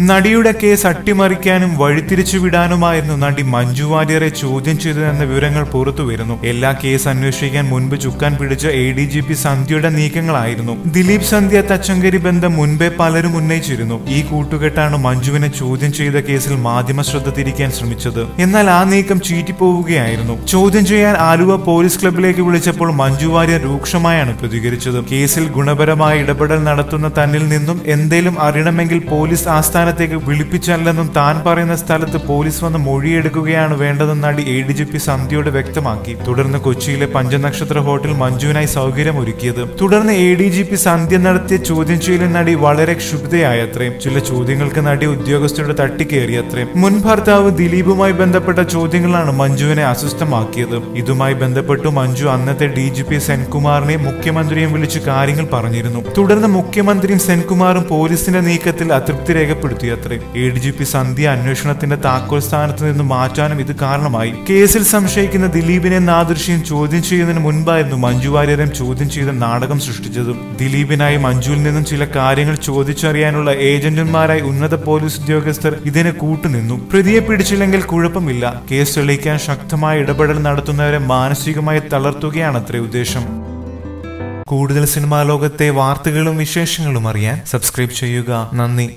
നടിയുടെ കേസ് അട്ടിമറിക്കാനും വഴിതിരിച്ചുവിടാനുമായിരുന്നു നടി മഞ്ജു വാര്യരെ ചോദ്യം ചെയ്തതെന്ന വിവരങ്ങൾ പുറത്തു വരുന്നു. എല്ലാ കേസ് അന്വേഷിക്കാൻ മുൻപ് ചുക്കാൻ പിടിച്ച എ ഡി ജി പി സന്ധ്യയുടെ നീക്കങ്ങളായിരുന്നു. ദിലീപ് സന്ധ്യ തച്ചങ്കരി ബന്ധം മുൻപേ പലരും ഉന്നയിച്ചിരുന്നു. ഈ കൂട്ടുകെട്ടാണ് മഞ്ജുവിനെ ചോദ്യം ചെയ്ത കേസിൽ മാധ്യമ ശ്രദ്ധ തിരിക്കാൻ ശ്രമിച്ചത്. എന്നാൽ ആ നീക്കം ചീറ്റിപ്പോവുകയായിരുന്നു. ചോദ്യം ചെയ്യാൻ ആലുവ പോലീസ് ക്ലബിലേക്ക് വിളിച്ചപ്പോൾ മഞ്ജു വാര്യർ രൂക്ഷമായാണ് പ്രതികരിച്ചത്. കേസിൽ ഗുണപരമായ ഇടപെടൽ നടത്തുന്ന തന്നിൽ നിന്നും എന്തേലും അറിയണമെങ്കിൽ പോലീസ് ആസ്ഥാനത്തേക്ക് വിളിപ്പിച്ചല്ലെന്നും താൻ പറയുന്ന സ്ഥലത്ത് പോലീസ് വന്ന് മൊഴിയെടുക്കുകയാണ് വേണ്ടതെന്ന് നടി എ ഡി ജി പി സന്ധ്യയോട് വ്യക്തമാക്കി. തുടർന്ന് കൊച്ചിയിലെ പഞ്ചനക്ഷത്ര ഹോട്ടൽ മഞ്ജുവിനായി സൗകര്യമൊരുക്കിയത്. തുടർന്ന് A D G P Sandhya നടത്തിയ ചോദ്യം ചെയ്യലിൽ നടി വളരെ ക്ഷുഭിതയായത്രയും. ചില ചോദ്യങ്ങൾക്ക് നടി ഉദ്യോഗസ്ഥരുടെ തട്ടിക്കേറിയത്രയും. മുൻ ഭർത്താവ് ദിലീപുമായി ബന്ധപ്പെട്ട ചോദ്യങ്ങളാണ് മഞ്ജുവിനെ അസ്വസ്ഥമാക്കിയത്. ഇതുമായി ബന്ധപ്പെട്ടു മഞ്ജു അന്നത്തെ ഡി ജി പി സെൻകുമാറിനെയും മുഖ്യമന്ത്രിയെയും വിളിച്ച് കാര്യങ്ങൾ പറഞ്ഞിരുന്നു. തുടർന്ന് മുഖ്യമന്ത്രിയും സെൻകുമാറും പോലീസിന്റെ നീക്കത്തിൽ അതൃപ്തി രേഖപ്പെടുത്തിയത്രേ A D G P Sandhya അന്വേഷണത്തിന്റെ താക്കോൽ സ്ഥാനത്ത് നിന്ന് മാറ്റാനും ഇത് കാരണമായി. കേസിൽ സംശയിക്കുന്ന ദിലീപിനെ നാദൃശ്യം ചോദ്യം ചെയ്യുന്നതിന് മുൻപായിരുന്നു മഞ്ജു വാര്യരും ചോദ്യം ചെയ്ത നാടകം സൃഷ്ടിച്ചതും. ദിലീപിനായി മഞ്ജുവിൽ നിന്നും ചില കാര്യങ്ങൾ ചോദിച്ചറിയാനുള്ള ഏജന്റുമാരായി ഉന്നത പോലീസ് ഉദ്യോഗസ്ഥർ ഇതിനെ കൂട്ടുനിന്നു. പ്രതിയെ പിടിച്ചില്ലെങ്കിൽ കുഴപ്പമില്ല. കേസ് തെളിയിക്കാൻ ശക്തമായ ഇടപെടൽ നടത്തുന്നവരെ മാനസികമായി തളർത്തുകയാണത്രേ ഉദ്ദേശം. കൂടുതൽ സിനിമാ ലോകത്തെ വാർത്തകളും വിശേഷങ്ങളും അറിയാൻ സബ്സ്ക്രൈബ് ചെയ്യുക. നന്ദി.